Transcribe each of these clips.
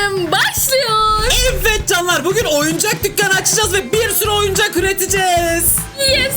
bölüm başlıyor. Evet canlar bugün oyuncak dükkanı açacağız ve bir sürü oyuncak üreteceğiz. Yes.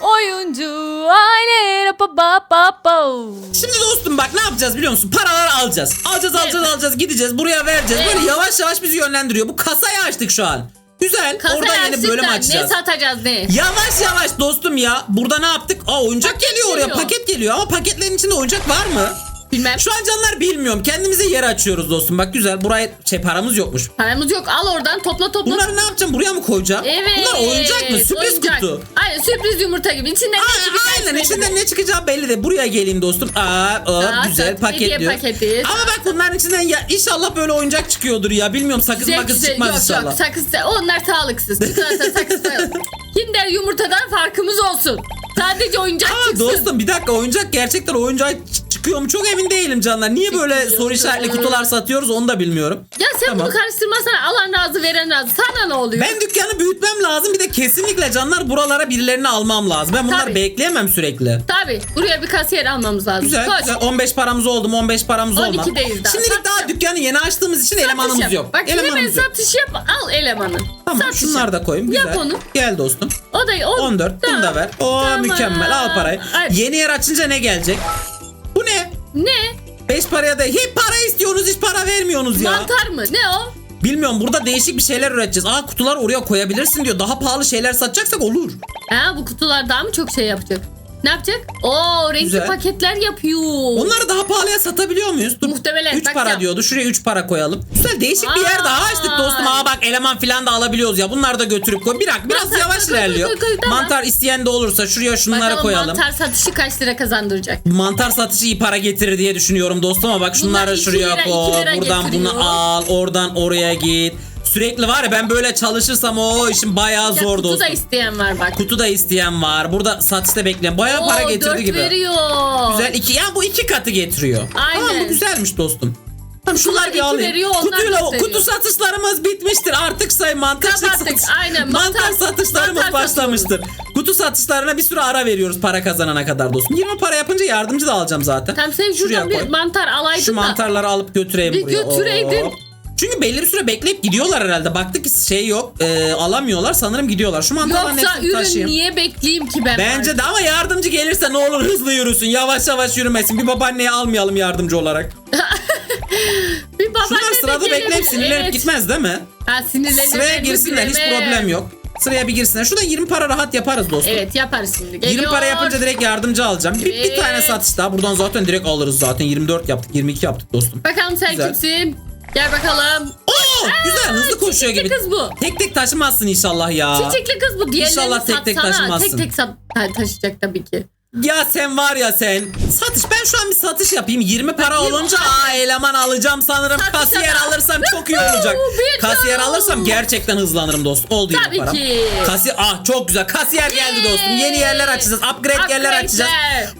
Oyuncu aile pa pa pa pa. Şimdi dostum bak ne yapacağız biliyor musun? Paraları alacağız. Alacağız alacağız Evet. alacağız gideceğiz buraya vereceğiz. Böyle Evet. yavaş yavaş bizi yönlendiriyor. Bu kasayı açtık şu an. Güzel. Kasayı Orada yeni bölüm açacağız. Ne satacağız ne? Yavaş yavaş dostum ya. Burada ne yaptık? Aa oyuncak Paket geliyor oraya. geliyor. Paket geliyor ama paketlerin içinde oyuncak var mı? Bilmem. Şu an canlar bilmiyorum. Kendimize yer açıyoruz dostum. Bak güzel. Buraya şey paramız yokmuş. Paramız yok al oradan topla topla. Bunları ne yapacağım? Buraya mı koyacağım? Evet. Bunlar oyuncak mı? Sürpriz oyuncak. kutu. Aynen sürpriz yumurta gibi. İçinden ne Aa, çıkacak aynen belli içinden değil. ne çıkacağı belli de buraya geleyim dostum. Aa, aa, Aa, güzel hediye paketliyor. paketi. Ama bak bunların içinden ya inşallah böyle oyuncak çıkıyordur ya. Bilmiyorum sakız Güzel, makız güzel. çıkmaz yok, inşallah. Yok sakız onlar sağlıksız. Çikolata sakız. Kinder yumurtadan farkımız olsun. Sadece oyuncak Aa çıksın. dostum bir dakika oyuncak gerçekten oyuncak çıkıyor mu çok emin değilim canlar. Niye böyle Çıkıyor. soru işaretli kutular satıyoruz onu da bilmiyorum. Ya sen Tamam. bunu karıştırmasana. Alan razı veren razı. Sana ne oluyor? Ben dükkanı büyütmem lazım bir de kesinlikle canlar buralara birilerini almam lazım. Ben bunları Tabii. bekleyemem sürekli. Tabii. Buraya bir kasiyer almamız lazım. Güzel, Koş. güzel. 15 paramız oldu mu 15 paramız olmaz. 12'deyiz daha. Şimdilik daha Satacağım. dükkanı yeni açtığımız için Satış elemanımız yap. yok. Bak hemen elemanımız yok. satış yap. Al elemanı. Tamam Satış şunları yap. da koyayım. Güzel. Yap onu. Gel dostum. O da on. 14 bunu da ver. Oo Tamam. mükemmel al parayı. Hadi. Yeni yer açınca ne gelecek? Bu ne? Ne? 5 paraya da hep para istiyorsunuz hiç para vermiyorsunuz ya. Mantar mı? Ne o? Bilmiyorum burada değişik bir şeyler üreteceğiz. Aa kutular oraya koyabilirsin diyor. Daha pahalı şeyler satacaksak olur. Ha bu kutular daha mı çok şey yapacak? Ne yapacak? Oo renkli Güzel. paketler yapıyor. Onları daha pahalıya satabiliyor muyuz? Dur. Muhtemelen, 3 para diyordu. Şuraya 3 para koyalım. Güzel değişik bir yer daha açtık dostum. Aa bak eleman filan da alabiliyoruz ya. Bunları da götürüp koy. Bir dakika biraz Mantar, yavaş koy, ilerliyor. koy, koy, tamam. Mantar isteyen de olursa şuraya şunları Bakalım koyalım. mantar satışı kaç lira kazandıracak? Mantar satışı iyi para getirir diye düşünüyorum dostum ama bak şunları iki şuraya lira, iki koy. lira Buradan getiriyor. bunu al. Oradan oraya git. Sürekli var ya ben böyle çalışırsam o işim bayağı Ya zor kutu da dostum. isteyen var bak. Kutu da isteyen var. Burada satışta bekleyen. Bayağı para Oo, getirdi dört gibi. veriyor. Güzel iki ya bu iki katı getiriyor. Aynen. Tamam bu güzelmiş dostum. Tamam şunları bir iki alayım. veriyor, onlar Kutuyla, dört veriyor. kutu satışlarımız bitmiştir. Artık say mantar Kapattık, satış- aynen. Mantar, Mantar- satışlarımız mantar başlamıştır. Kutu satışlarına bir süre ara veriyoruz para kazanana kadar dostum. 20 para yapınca yardımcı da alacağım zaten. Tamam sen Şuraya şuradan koy. bir mantar alaydın Şu da. mantarları alıp götüreyim Bir buraya. götüreydin. Oo. Çünkü belli bir süre bekleyip gidiyorlar herhalde. Baktık ki şey yok. e, alamıyorlar. Sanırım gidiyorlar. Şu mantarların Yoksa hepsini ürün taşıyayım. niye bekleyeyim ki ben? Bence de ama yardımcı gelirse ne olur hızlı yürüsün. Yavaş yavaş yürümesin. Bir babaanneyi almayalım yardımcı olarak. Bir babaanne Şunlar sırada gelebilir. bekleyip sinirlenip Evet. gitmez değil mi? Ha, sinirlenir. Sıraya girsinler hiç problem yok. Sıraya bir girsinler. Şurada 20 para rahat yaparız dostum. Evet yaparız şimdi. 20 Geliyor. para yapınca direkt yardımcı alacağım. Bir, bir Evet. tane satış daha. Buradan zaten direkt alırız zaten. 24 yaptık 22 yaptık dostum. Bakalım sen Güzel. kimsin? Gel bakalım. Oo, güzel hızlı koşuyor gibi. kız bu. Tek tek taşımazsın inşallah ya. Çiçekli kız bu. Diğerlerini İnşallah tek tek satsana. taşımazsın. Tek tek sat ha, taşıyacak tabii ki. Ya sen var ya sen. Satış ben şu an bir satış yapayım. 20 para olunca aa eleman alacağım sanırım. Satışa Kasiyer bak. alırsam çok iyi olacak. Bir Kasiyer alırsam gerçekten hızlanırım dostum. Oldu 20 Tabii para. ki. Kasiyer ah çok güzel. Kasiyer geldi dostum. Yeni yerler açacağız. Upgrade, yerler Upgrade'ler. açacağız.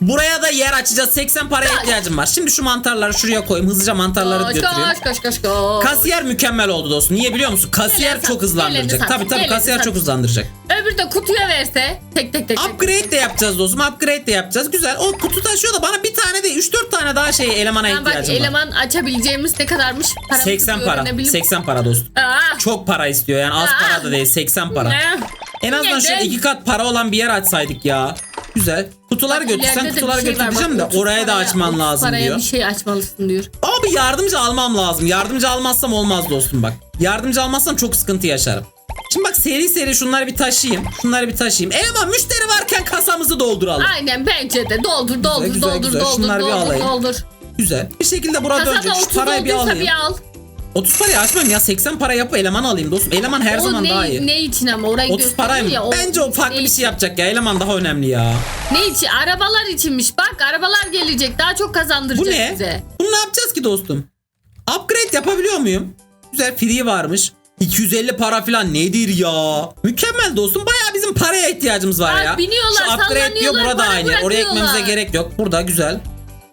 Buraya da yer açacağız. 80 paraya ihtiyacım var. Şimdi şu mantarları şuraya koyayım. Hızlıca mantarları Koş götürüyorum. koş koş koş koş. Kasiyer mükemmel oldu dostum. Niye biliyor musun? Kasiyer Elini çok sat, hızlandıracak. elini sat, Tabii tabii kasiyer sat. çok hızlandıracak. Öbürü de kutuya verse tek tek tek. tek. Upgrade de yapacağız dostum. Upgrade de yapacağız. Güzel. O kutu taşıyor da bana bir tane değil 3-4 tane daha şey elemana Ben bak ihtiyacım var. eleman açabileceğimiz ne kadarmış? Paramızı 80 para. öğrenebilirim. 80 para dostum. Aa, Çok para istiyor yani az Aa. para da değil 80 para. ne? En azından şu Neden? iki kat para olan bir yer açsaydık ya. Güzel. Kutular Bak, götür. ileride Sen de bir kutuları şey götür var. diyeceğim de Bak, 30 oraya da paraya- açman 30 lazım paraya diyor. bir şey açmalısın diyor. Abi yardımcı almam lazım. Yardımcı almazsam olmaz dostum bak. Yardımcı almazsam çok sıkıntı yaşarım. Seri seri şunları bir taşıyayım. Şunları bir taşıyayım. E ama müşteri varken kasamızı dolduralım. Aynen bence de doldur doldur güzel, doldur güzel. doldur Şunları bir doldur alayım. doldur. Güzel. Bir şekilde burada Kasada dönecek. Şu 30 parayı bir olduysa alayım. bir al. 30 parayı açmam ya 80 para yapıp eleman alayım dostum. Eleman her o zaman ne, daha iyi. ne için ama orayı 30 parayı mı? gösteriyor ya. Bence o farklı ne bir şey yapacak ya. Eleman daha önemli ya. Ne için? Arabalar içinmiş. Bak arabalar gelecek. Daha çok kazandıracak Bu ne? bize. Bunu ne yapacağız ki dostum? Upgrade yapabiliyor muyum? Güzel free varmış. 250 para falan nedir ya? Mükemmel dostum. Bayağı bizim paraya ihtiyacımız var Bak, ya. biniyorlar, Şu upgrade diyor sallanıyorlar, burada para aynı. Oraya bırakıyorlar. ekmemize gerek yok. Burada güzel.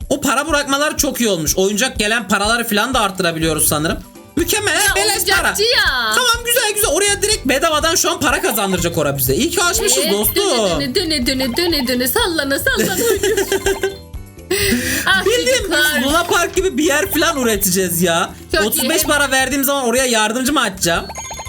O para bırakmalar çok iyi olmuş. Oyuncak gelen paraları falan da arttırabiliyoruz sanırım. Mükemmel. Ya, beleş para. oyuncakçı ya. Tamam güzel güzel. Oraya direkt bedavadan şu an para kazandıracak ora bize. İyi ki açmışız Evet, dostum. Döne döne döne döne döne sallana sallana. Ah, Bildiğimiz. Luna Park gibi bir yer falan üreteceğiz ya. Çok iyi. 35 para verdiğim zaman oraya yardımcı mı açacağım?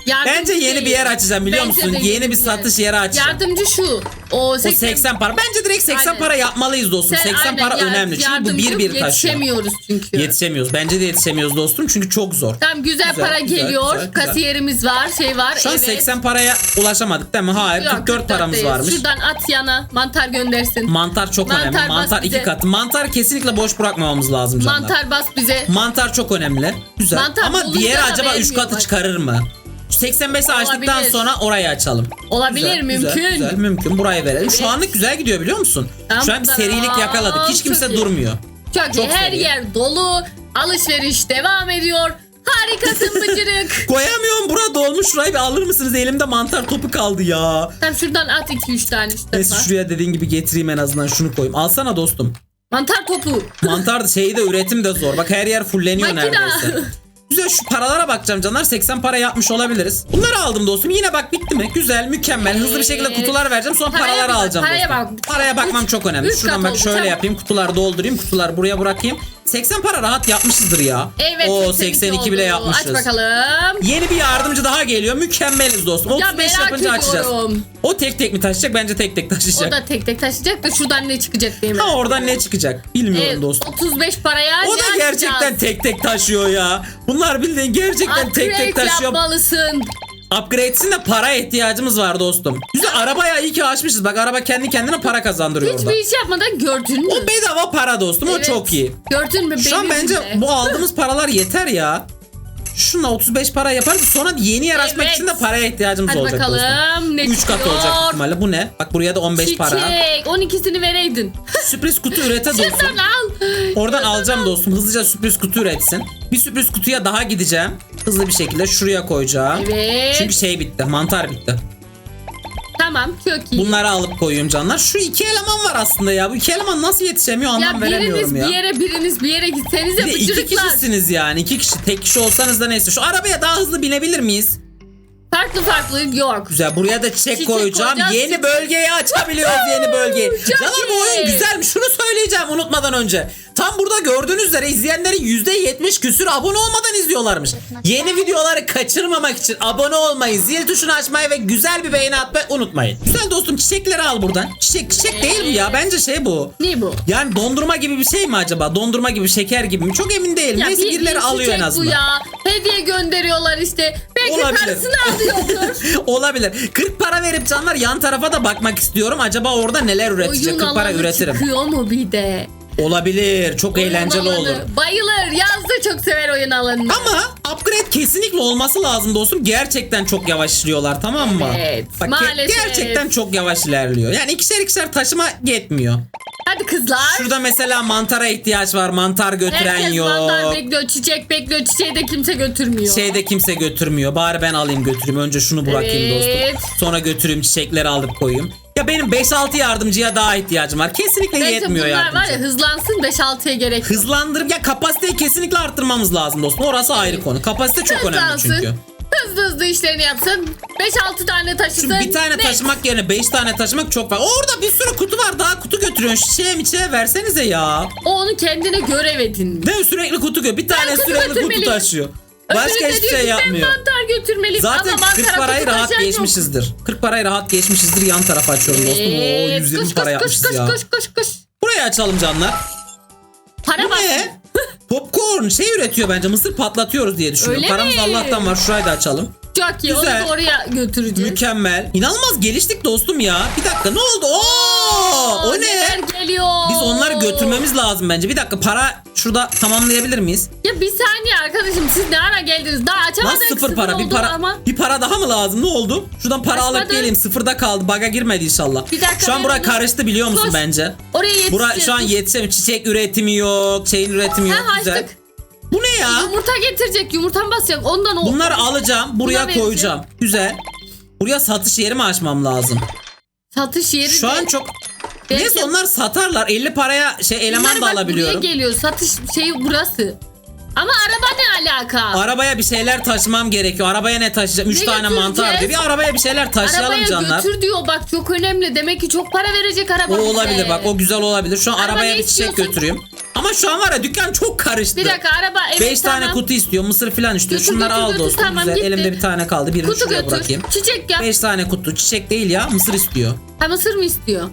Yardımcı Bence yeni değil. bir yer açacağım biliyor Bence musun? de Yeni bir satış yeri açacağım. Yardımcı şu. O O 80, 80 para. Bence direkt 80 Aynen. para yapmalıyız dostum. Sen 80 aynen, para ya- önemli. Çünkü bu bir bir taşıyor. Yetişemiyoruz çünkü. Yetişemiyoruz. Bence de yetişemiyoruz dostum çünkü çok zor. Tamam güzel, Güzel, para güzel, geliyor. güzel, güzel. Kasiyerimiz var, şey var. Şu an evet. 80 paraya ulaşamadık değil mi? Hayır. Yok, 44 paramız değil. varmış. Şuradan at yana mantar göndersin. Mantar çok Mantar önemli. Mantar iki bize. katı. Mantar kesinlikle boş bırakmamamız lazım canlar. Mantar bas bize. Mantar çok önemli. Güzel. Mantar Ama da acaba 3 vermiyor katı bak. çıkarır mı? Şu 85'i açtıktan Olabilir. sonra orayı açalım. Olabilir Güzel, mümkün. Güzel, güzel, mümkün. Burayı verelim. Şu anlık güzel gidiyor biliyor musun? Tamam, Şu an bir serilik yakaladık. Hiç Çok kimse iyi. durmuyor. Çok, iyi. Çok Her seri. yer dolu. Alışveriş devam ediyor. Harikasın bıcırık. Koyamıyorum bura dolmuş. Şurayı bir alır mısınız? Elimde mantar topu kaldı ya. Tamam şuradan at 2-3 tane şu Neyse defa. şuraya dediğin gibi getireyim en azından şunu koyayım. Alsana dostum. Mantar topu. Mantar şeyi de üretim de zor. Bak her yer fulleniyor Makina. neredeyse. Güzel şu paralara bakacağım canlar. 80 para yapmış olabiliriz. Bunları aldım dostum. Yine bak bitti mi? Güzel, mükemmel. Hızlı bir şekilde kutular vereceğim. Sonra Paraya paraları bak, alacağım paraya dostum. bak. Paraya bakmam çok önemli. Üç Şuradan kat bak oldu, şöyle tamam. yapayım. Kutuları doldurayım. Kutuları buraya bırakayım. 80 para rahat yapmışızdır ya. Evet. O 82 82 bile oldu. yapmışız. Aç bakalım. Yeni bir yardımcı daha geliyor. Mükemmeliz dostum. Ya 35 merak yapınca açacağız. ediyorum. O tek tek mi taşıyacak? Bence tek tek O taşıyacak. da tek tek taşıyacak da şuradan ne çıkacak diye Ha oradan ne çıkacak? Bilmiyorum Evet, dostum. 35 paraya O da açacağız? gerçekten tek tek taşıyor ya. Bunlar bildiğin gerçekten tek tek Upgrade taşıyor. yapmalısın. Upgrade'sin de para ihtiyacımız var dostum. Güzel arabaya iyi ki açmışız. Bak araba kendi kendine para kazandırıyor orada. Hiçbir iş yapmadan gördün mü? O bedava para dostum. O Evet. çok iyi. Gördün mü? Şu an Benim bence bile. bu aldığımız paralar yeter ya. Şunla 35 para yaparız. Sonra yeni yer açmak Evet. için de paraya ihtiyacımız Hadi olacak bakalım dostum. ne 3 kat çıkıyor? olacak ihtimalle. Bu ne? Bak buraya da 15 para. Çiçek. 12'sini vereydin. Sürpriz kutu ürete dostum. Şuradan al. Oradan alacağım dostum. Hızlıca sürpriz kutu üretsin. Bir sürpriz kutuya daha gideceğim. Hızlı bir şekilde şuraya koyacağım. Evet. Çünkü şey bitti. Mantar bitti. Tamam çok iyi. Bunları alıp koyuyorum canlar. Şu iki eleman var aslında ya. Bu iki eleman nasıl yetişemiyor anlam ya biriniz veremiyorum ya. bir yere biriniz bir yere gitsenize Bir de iki bıcırıklar. kişisiniz yani. iki kişi. Tek kişi olsanız da neyse. Şu arabaya daha hızlı binebilir miyiz? Farklı farklı yok. Güzel. Buraya da çiçek, Çiçek koyacağım. koyacağız, Yeni çiçek. bölgeyi açabiliyoruz yeni bölgeyi. Çok Canlar bu oyun iyi. güzelmiş. Şunu söyleyeceğim unutmadan önce. Tam burada gördüğünüz üzere izleyenlerin %70 küsür abone olmadan izliyorlarmış. Yeni videoları kaçırmamak için abone olmayı, zil tuşunu açmayı ve güzel bir beğeni atmayı unutmayın. Güzel dostum çiçekleri al buradan. Çiçek çiçek değil bu ya. Bence şey bu. Ne bu? Yani dondurma gibi bir şey mi acaba? Dondurma gibi şeker gibi mi? Çok emin değilim. Neyse bir- birileri bir alıyor en çiçek azından. Bu ya. Hediye gönderiyorlar işte. Belki Olabilir. karısını alıyordur. Olabilir. 40 para verip canlar yan tarafa da bakmak istiyorum. Acaba orada neler üretecek? Oyun 40 para alanı üretirim. çıkıyor mu bir de? Olabilir. Çok Oyun eğlenceli alanı. olur. Bayılır. Yazdı çok sever oyun alanını. Ama upgrade kesinlikle olması lazım dostum. Gerçekten çok yavaş işliyorlar tamam mı? Evet, Bak, ge- maalesef. gerçekten çok yavaş ilerliyor. Yani ikişer ikişer taşıma yetmiyor. Hadi kızlar. Şurada mesela mantara ihtiyaç var. Mantar götüren Herkes yok. mantar bekliyor, çiçek bekliyor. Çiçeği de kimse götürmüyor. Şeyde kimse götürmüyor. Bari ben alayım götüreyim. Önce şunu bırakayım Evet. dostum. Sonra götüreyim çiçekleri alıp koyayım. Ya benim 5-6 yardımcıya daha ihtiyacım var. Kesinlikle Bence yetmiyor bunlar yardımcı. var ya hızlansın 5-6'ya gerek yok. Hızlandırıp ya kapasiteyi kesinlikle arttırmamız lazım dostum. Orası ayrı konu. Kapasite çok önemli Hızlansın. çünkü. Hızlı hızlı işlerini yapsın. 5-6 tane taşısın. Çünkü bir tane Ne? taşımak yerine 5 tane taşımak çok var. Orada bir sürü kutu var. Daha kutu götürüyorsun. Çiçeğe miçeğe versenize ya. O onu kendine görev edin. Ne sürekli kutu gö. Bir tane kutu sürekli kutu taşıyor. Başka Öbürü hiçbir şey yapmıyor. Ben mantar götürmeliyim. Zaten Ama 40 mantara parayı rahat taşıyan yok. geçmişizdir. 40 parayı rahat geçmişizdir. Yan tarafa açıyorum dostum. Oo Evet. 120 Koş, para koş, yapmışız koş, ya. Koş koş koş. Burayı açalım canlar. Para Bu bak. ne? Popcorn şey üretiyor bence. Mısır patlatıyoruz diye düşünüyorum. Öyle Paramız mi? Allah'tan var. Şurayı da açalım. Çok iyi. Güzel. Onu da oraya götüreceğiz. Mükemmel. İnanılmaz geliştik dostum ya. Bir dakika ne oldu? Oo, o ne? Neler geliyor? Biz onları götürmemiz lazım bence. Bir dakika para şurada tamamlayabilir miyiz? Ya bir saniye arkadaşım siz ne ara geldiniz? Daha açamadık. Nasıl sıfır para? Bir para Ama. bir para daha mı lazım? Ne oldu? Şuradan para alıp Açmadı. geleyim. Sıfırda kaldı. Baga girmedi inşallah. Bir dakika, Şu an bura karıştı biliyor musun Koş. bence? Oraya yetişeceğiz. Bura şu an yetişemiyor. Çiçek üretimi yok. Şeyin üretimi yok. Ha, Güzel. açtık. Bu ne ya? Yumurta getirecek. Yumurta mı basacak? Ondan o. Bunları alacağım. Buraya vereceğim. koyacağım. Güzel. Buraya satış yeri mi açmam lazım? Satış yeri Şu de- an çok Belki- Neyse onlar satarlar. 50 paraya şey eleman Bunlar da bak alabiliyorum. Buraya geliyor. Satış şeyi burası. Ama araba ne alaka? Arabaya bir şeyler taşımam gerekiyor. Arabaya ne taşıyacağım? 3 Ne tane mantar götüreceğiz? diyor. Bir arabaya bir şeyler taşıyalım Arabaya canlar. götür diyor bak çok önemli. Demek ki çok para verecek araba O bize. olabilir bak o güzel olabilir. Şu an Araba arabaya bir çiçek istiyorsun? götüreyim. Ama şu an var ya dükkan çok karıştı. Bir dakika araba evet 5 tane tamam. kutu istiyor. Mısır falan istiyor. Götür, Şunları götür, al götür, dostum. tamam, güzel. gitti. Elimde bir tane kaldı. Birini Kutu şuraya götür. bırakayım. Çiçek yap. 5 tane kutu. Çiçek değil ya. Mısır istiyor. Ha mısır mı istiyor?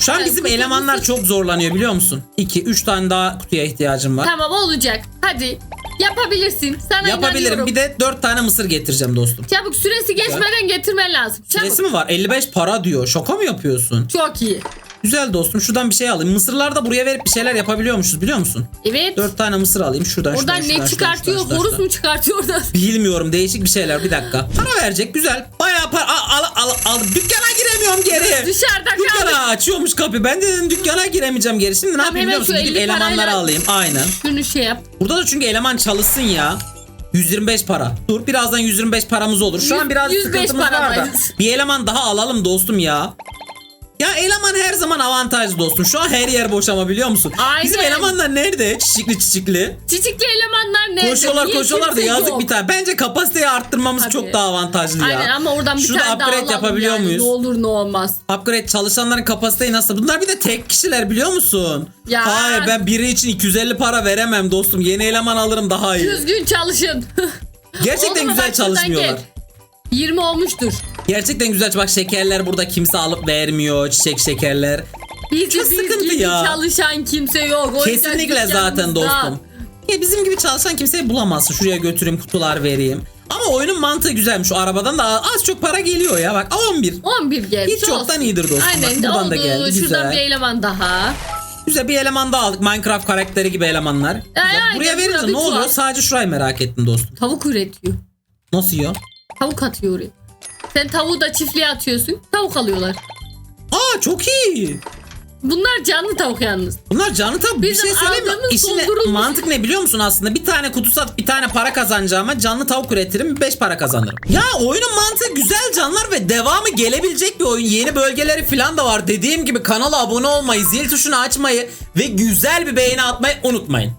Şu an Evet, bizim kutu, elemanlar mısır. çok zorlanıyor biliyor musun? 2 3 tane daha kutuya ihtiyacım var. Tamam olacak. Hadi yapabilirsin. Sana Yapabilirim. inanıyorum. Bir de 4 tane mısır getireceğim dostum. Çabuk süresi geçmeden getirmen lazım. Çabuk. Süresi mi var? 55 para diyor. Şaka mı yapıyorsun? Çok iyi. Güzel dostum. Şuradan bir şey alayım. Mısırlar da buraya verip bir şeyler yapabiliyormuşuz biliyor musun? Evet. 4 tane mısır alayım. Şuradan Oradan şuradan, ne şuradan, çıkartıyor? şuradan, şuradan, Horus mu çıkartıyor oradan? Bilmiyorum değişik bir şeyler bir dakika. Para verecek güzel. Bayağı para al al al, al. dükkana giremiyorum geri. Dışarıda kaldı. Dükkana açıyormuş kapı. Ben de dedim dükkana giremeyeceğim geri. Şimdi ne yapayım biliyor musun? Gidip 50 elemanları parayla- alayım. Aynen. Şunu şey yap. Burada da çünkü eleman çalışsın ya. 125 para. Dur birazdan 125 paramız olur. Şu an Yüz- biraz 105 sıkıntımız var da. Bir eleman daha alalım dostum ya. Ya eleman her zaman avantajlı dostum. Şu an her yer boş ama biliyor musun? Aynen. Bizim elemanlar nerede? Çiçikli çiçikli. Çiçekli elemanlar nerede? Koşuyorlar Niye koşuyorlar da yazık yok? bir tane. Bence kapasiteyi arttırmamız Tabii. çok daha avantajlı ya. Aynen ama oradan bir Şurada tane daha upgrade alalım yapabiliyor yani. muyuz? Ne olur ne olmaz. Upgrade çalışanların kapasiteyi nasıl? Bunlar bir de tek kişiler biliyor musun? Ya. Hayır ben biri için 250 para veremem dostum. Yeni eleman alırım daha iyi. Düzgün çalışın. Gerçekten Oldu mu? güzel çalışmıyorlar. gel. 20 olmuştur. Gerçekten güzel. Bak şekerler burada kimse alıp vermiyor. Çiçek şekerler. Biz, Çok sıkıntı gibi ya. çalışan kimse yok. O Kesinlikle zaten dostum. Ya bizim gibi çalışan kimseyi bulamazsın. Şuraya götüreyim kutular vereyim. Ama oyunun mantığı güzelmiş. Şu arabadan da az çok para geliyor ya. Bak 11. 11 gelmiş Hiç yoktan iyidir dostum. Aynen Bak, buradan oldu. da geldi. Şuradan bir eleman daha. Güzel bir eleman daha aldık. Minecraft karakteri gibi elemanlar. Güzel. aynen, Buraya verince ne oluyor? Sadece şurayı merak ettim dostum. Tavuk üretiyor. Nasıl ya? Tavuk atıyor oraya. Sen tavuğu da çiftliğe atıyorsun. Tavuk alıyorlar. Aa çok iyi. Bunlar canlı tavuk yalnız. Bunlar tabi bir Bizim şey söyleyeyim mi? İşin mantık ne biliyor musun aslında? Bir tane kutu satıp bir tane para kazanacağıma canlı tavuk üretirim 5 para kazanırım. Ya oyunun mantığı güzel canlar ve devamı gelebilecek bir oyun. Yeni bölgeleri falan da var. Dediğim gibi kanala abone olmayı, zil tuşunu açmayı ve güzel bir beğeni atmayı unutmayın.